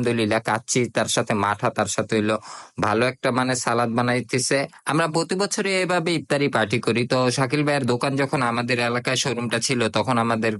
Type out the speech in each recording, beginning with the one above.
আলহামদুলিল্লাহ কাচ্চি তার সাথে মাঠা তার সাথে হইল ভালো একটা মানে সালাদ বানাইতেছে। আমরা প্রতি বছরই এভাবে ইফতারি পার্টি করি। তো শাকিল ভাইয়ের দোকান যখন আমাদের এলাকায় শোরুমটা ছিল তখন আমাদের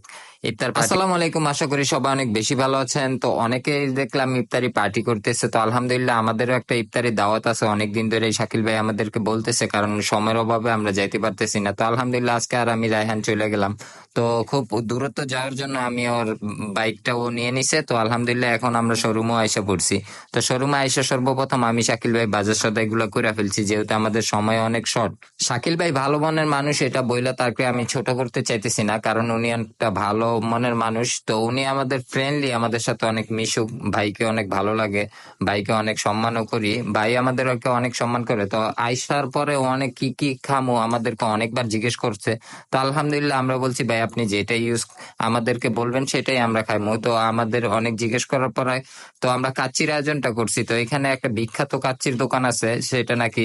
ইফতার আসসালামু আলাইকুম। আশা করি সবাই অনেক বেশি ভালো আছেন। তো অনেকেই দেখলাম ইফতারি পার্টি করতেছে। তো আলহামদুলিল্লাহ আমাদেরও একটা ইফতারি দাওয়াত আছে। অনেকদিন ধরে শাকিল ভাই আমাদেরকে বলতেছে কারণ সময়ের অভাবে আমরা যাইতে পারতেছি না। তো আলহামদুলিল্লাহ আজকে আর আমি রায়হান চলে গেলাম। তো খুব দূরত্ব যাওয়ার জন্য আমি ওর বাইকটাও নিয়ে নিছে। তো আলহামদুলিল্লাহ এখন আমরা শোরুমও আইসা পড়ছি। তো শোরুমে আইসা সর্বপ্রথম আমি শাকিল ভাই বাজার সদাই গুলো করে ফেলছি, যেহেতু আমাদের সময় অনেক শর্ট শাকিল ভাই ভালো মনের মানুষ, এটা বইলা তাকে আমি ছোট করতে চাইতেছি না, কারণ উনি একটা ভালো মনের মানুষ। তো উনি আমাদের ফ্রেন্ডলি আমাদের সাথে অনেক মিশুক, ভাইকে অনেক ভালো লাগে, ভাইকে অনেক সম্মানও করি, ভাই আমাদেরকে অনেক সম্মান করে। তো আইসার পরে অনেক কি কি খামো আমাদেরকে অনেকবার জিজ্ঞেস করছে। তো আলহামদুলিল্লাহ আমরা বলছি, ভাই আপনি যেটা ইউজ আমাদেরকে বলবেন, সেটাই আমরা খাই তো আমাদের অনেক জিজ্ঞেস করার পরে তো আমরা কাচ্চির আয়োজনটা করছি। তো এখানে একটা বিখ্যাত কাচ্চির দোকান আছে, সেটা নাকি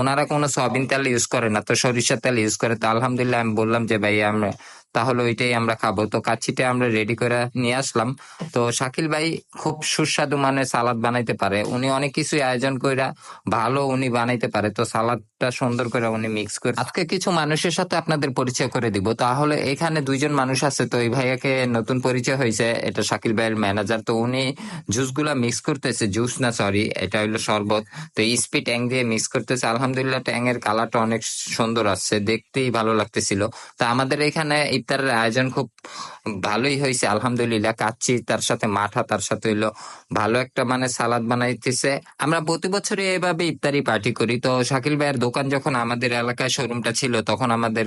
ওনারা কোনো সয়াবিন তেল ইউজ করে না, তো সরিষার তেল ইউজ করে। তো আলহামদুলিল্লাহ আমি বললাম যে ভাই আমরা তাহলে ওইটাই আমরা খাব। তো কাচ্চিটা আমরা রেডি করে নিয়ে আসলাম। তো শাকিল ভাই খুব সুস্বাদু মানে সালাদ বানাইতে পারে। উনি অনেক কিছুই আয়োজন কইরা ভালো উনি বানাইতে পারে। তো সালাদটা সুন্দর করে উনি মিক্স করে আজকে কিছু মানুষের সাথে আপনাদের পরিচয় করে দিব। তাহলে এখানে দুইজন মানুষ আছে। তো এই ভাইয়াকে নতুন পরিচয় হয়েছে। এটা শাকিল ভাইয়ের ম্যানেজার তো উনি জুসগুলা মিক্স করতেছে। জুস না সরি এটা হলো শরবত। তো স্পি ট্যাং দিয়ে মিক্স করতেছে। আলহামদুলিল্লাহ ট্যাং এর কালারটা অনেক সুন্দর আসছে। দেখতেই ভালো লাগতেছিল। তো আমাদের এখানে ইফতারের আয়োজন খুব ভালোই হয়েছে, আলহামদুলিল্লাহ। কাচ্ছি তার সাথে, মাঠা তার সাথে হইল ভালো একটা মানে সালাদ বানাইতেছে। আমরা প্রতি বছরই এভাবে ইফতারি পার্টি করি। তো শাকিল ভাইয়ের দোকান যখন আমাদের এলাকায় শোরুমটা ছিল, তখন আমাদের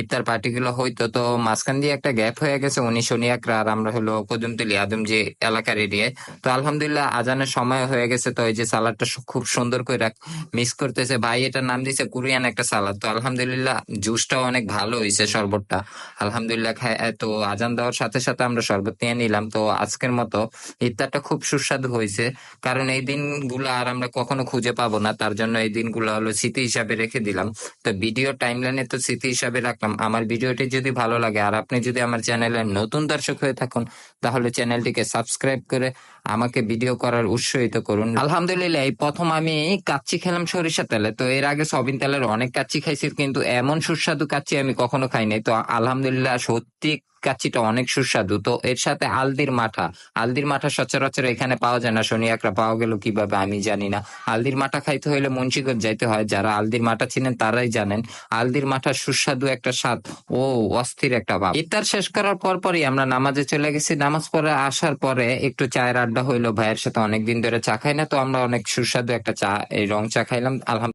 ইফতার পার্টি গুলো হইতো। তো মাঝখান দিয়ে একটা গ্যাপ হয়ে গেছে, উনি শনিয়াকরা আর আমরা হলো কদমতলি আদম যে এলাকার এরিয়ায়। তো আলহামদুলিল্লাহ আজানের সময় হয়ে গেছে। তো এই যে সালাদটা খুব সুন্দর করে মিস করতেছে। ভাই, এটার নাম দিছে কোরিয়ান একটা সালাদ। তো আলহামদুলিল্লাহ, জুসটাও অনেক ভালো হয়েছে শরবতটা। আলহামদুলিল্লাহ খাই তো আজান দেওয়ার সাথে সাথে আমরা শরবত নিয়ে নিলাম। তো আজকের মতো ইফতারটা খুব সুস্বাদু হয়েছে। কারণ এই দিনগুলো আর আমরা কখনো খুঁজে পাবো না। তার জন্য এই দিনগুলো হলো স্মৃতি হিসাবে রেখে দিলাম। তো ভিডিও টাইমলাইনে তো স্মৃতি হিসাবে রাখলাম। আমার ভিডিওটি যদি ভালো লাগে আর আপনি যদি আমার চ্যানেলের নতুন দর্শক হয়ে থাকুন, তাহলে চ্যানেলটিকে সাবস্ক্রাইব করে আমাকে ভিডিও করার উৎসাহিত করুন। আলহামদুলিল্লাহ, এই প্রথম আমি কাচ্চি খেলাম সরিষা তেলে। তো এর আগে সবিন তেলের অনেক কাচ্চি খাইছি, কিন্তু এমন সুস্বাদু কাচ্চি আমি কখনো খাই নাই। তো আলহামদুলিল্লাহ, সত্যি কাচ্চিটা অনেক সুস্বাদু। তো এর সাথে আলদির মাঠা। আলদির মাঠা সচরাচর এখানে পাওয়া যায় না। শনিয়াকরা পাওয়া গেল কীভাবে আমি জানি না। আলদির মাঠা খাইতে হইলে মুন্সিগঞ্জ যাইতে হয়। যারা আলদির মাঠা ছিলেন তারাই জানেন আলদির মাঠা সুস্বাদু একটা স্বাদ ও অস্থির একটা ভাব। ইফতার শেষ করার পর পরই আমরা নামাজে চলে গেছি। নামাজ পড়ে আসার পরে একটু চায়ের আড্ডা হইল। ভাইয়ের সাথে অনেকদিন ধরে চা খাই না, তো আমরা অনেক সুস্বাদু একটা চা, এই রং চা খাইলাম। আলহামদুলিল্লাহ।